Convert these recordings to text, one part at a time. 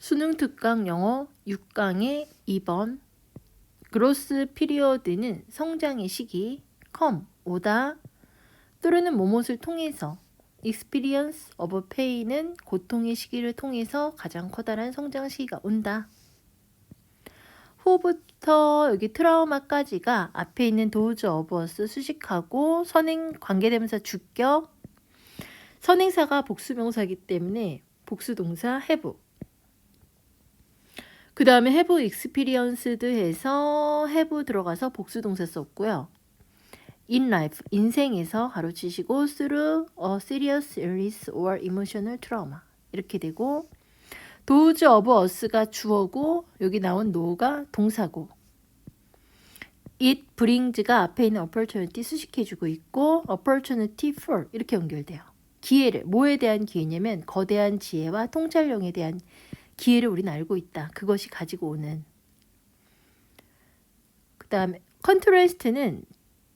수능 특강 영어 6강의 2번 그로스 피리어드는 성장의 시기 come 오다 또는 뭐뭇을 통해서 experience of pain은 고통의 시기를 통해서 가장 커다란 성장 시기가 온다. 후부터 여기 트라우마까지가 앞에 있는 도우즈 어버스 수식하고 선행 관계대명사 주격 선행사가 복수명사이기 때문에 복수동사 have 그 다음에 have experienced 해서 have 들어가서 복수동사 썼고요. in life 인생에서 가로치시고 through a serious illness or emotional trauma 이렇게 되고 도우즈 어브 어스가 주어고 여기 나온 노가 동사고 it brings가 앞에 있는 opportunity 수식해주고 있고 opportunity for 이렇게 연결돼요. 기회를 뭐에 대한 기회냐면 거대한 지혜와 통찰력에 대한 기회를 우리는 알고 있다. 그것이 가지고 오는 그 다음에 컨트레스트는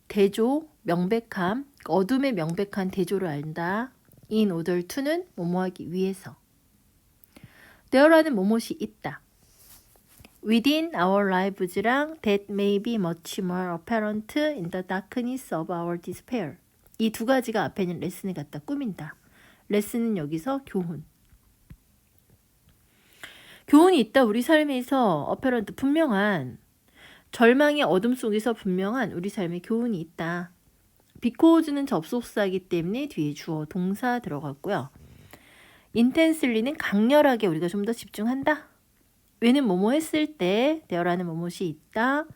대조, 명백함, 어둠의 명백한 대조를 안다. in order to는 뭐뭐하기 위해서 there라는 뭐뭇이 있다. within our lives랑 that may be much more apparent in the darkness of our despair. 이 두 가지가 앞에 있는 레슨을 갖다 꾸민다. 레슨은 여기서 교훈. 교훈이 있다 우리 삶에서 apparent 분명한 절망의 어둠 속에서 분명한 우리 삶의 교훈이 있다. 비코즈는 접속사이기 때문에 뒤에 주어 동사 들어갔고요. intensely는 강렬하게 우리가 좀 더 집중한다. 왜는 뭐뭐 했을 때 there라는 뭐뭇이 있다.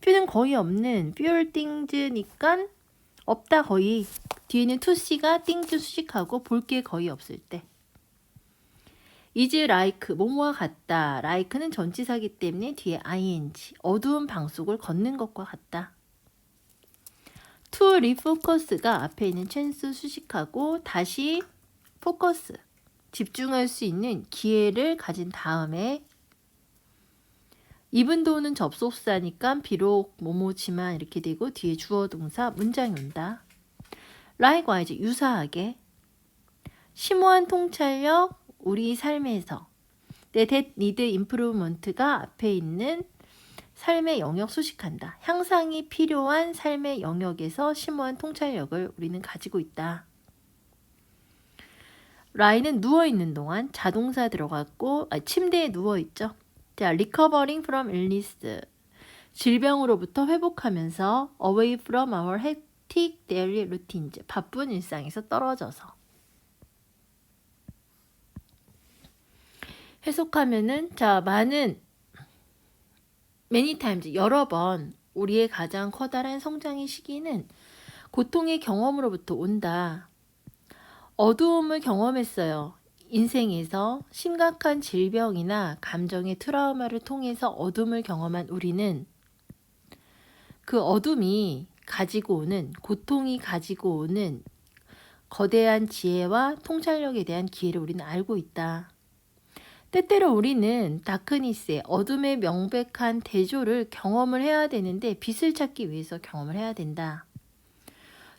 퓨는 거의 없는 fewer things니까 없다 거의. 뒤에는 see가 things 수식하고 볼 게 거의 없을 때. Is like 뭐뭐와 같다. like는 전치사기 때문에 뒤에 ing 어두운 방 속을 걷는 것과 같다. to refocus가 앞에 있는 chance 수식하고 다시 focus 집중할 수 있는 기회를 가진 다음에 이분도는 접속사니까 비록 뭐뭐지만 이렇게 되고 뒤에 주어 동사 문장이 온다. likewise 유사하게 심오한 통찰력 우리 삶에서 내 that need improvement가 앞에 있는 삶의 영역 수식한다. 향상이 필요한 삶의 영역에서 심오한 통찰력을 우리는 가지고 있다. 라인은 누워 있는 동안 자동사 들어갔고 아, 침대에 누워 있죠. 자, recovering from illness 질병으로부터 회복하면서 away from our hectic daily routines 바쁜 일상에서 떨어져서 해석하면은 자 많은 many times 여러 번 우리의 가장 커다란 성장의 시기는 고통의 경험으로부터 온다. 어두움을 경험했어요. 인생에서 심각한 질병이나 감정의 트라우마를 통해서 어둠을 경험한 우리는 그 어둠이 가지고 오는 고통이 가지고 오는 거대한 지혜와 통찰력에 대한 기회를 우리는 알고 있다. 때때로 우리는 다크니스의 어둠의 명백한 대조를 경험을 해야 되는데 빛을 찾기 위해서 경험을 해야 된다.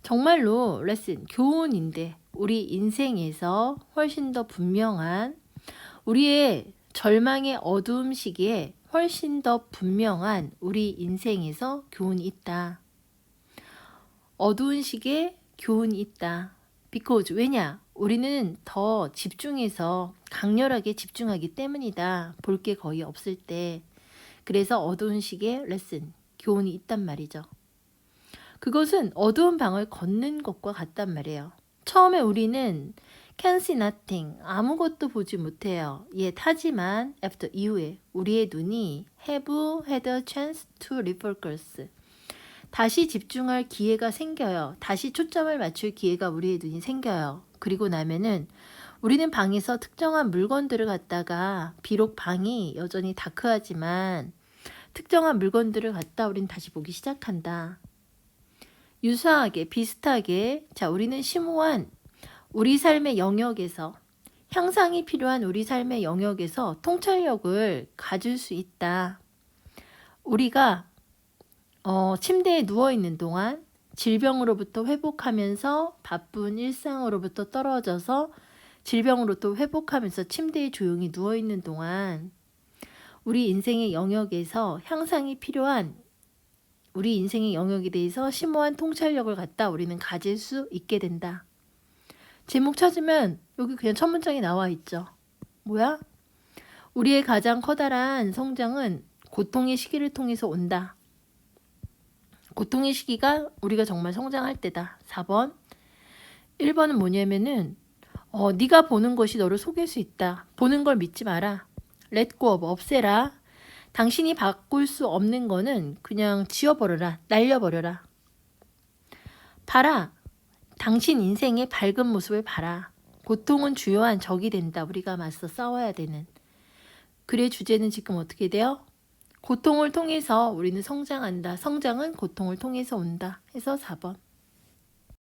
정말로 레슨 교훈인데 우리 인생에서 훨씬 더 분명한 우리의 절망의 어두움 시기에 훨씬 더 분명한 우리 인생에서 교훈이 있다. 어두운 시기에 교훈이 있다. Because 왜냐? 우리는 더 집중해서 강렬하게 집중하기 때문이다. 볼 게 거의 없을 때. 그래서 어두운 시기에 레슨, 교훈이 있단 말이죠. 그것은 어두운 방을 걷는 것과 같단 말이에요. 처음에 우리는 can see nothing, 아무것도 보지 못해요. 예, 타지만 after 이후에 우리의 눈이 have had a chance to refocus. 다시 집중할 기회가 생겨요. 다시 초점을 맞출 기회가 우리의 눈이 생겨요. 그리고 나면은 우리는 방에서 특정한 물건들을 갖다가 비록 방이 여전히 다크하지만 특정한 물건들을 갖다 우리는 다시 보기 시작한다. 유사하게 비슷하게 자 우리는 심오한 우리 삶의 영역에서 향상이 필요한 우리 삶의 영역에서 통찰력을 가질 수 있다. 우리가 어, 침대에 누워 있는 동안 질병으로부터 회복하면서 바쁜 일상으로부터 떨어져서 질병으로 또 회복하면서 침대에 조용히 누워 있는 동안 우리 인생의 영역에서 향상이 필요한 우리 인생의 영역에 대해서 심오한 통찰력을 갖다 우리는 가질 수 있게 된다. 제목 찾으면 여기 그냥 첫 문장이 나와 있죠. 뭐야? 우리의 가장 커다란 성장은 고통의 시기를 통해서 온다. 고통의 시기가 우리가 정말 성장할 때다. 4번. 1번은 뭐냐면은 어, 네가 보는 것이 너를 속일 수 있다. 보는 걸 믿지 마라. 렛고 업 없애라. 당신이 바꿀 수 없는 거는 그냥 지워버려라. 날려버려라. 봐라. 당신 인생의 밝은 모습을 봐라. 고통은 주요한 적이 된다. 우리가 맞서 싸워야 되는. 글의 주제는 지금 어떻게 돼요? 고통을 통해서 우리는 성장한다. 성장은 고통을 통해서 온다. 해서 4번.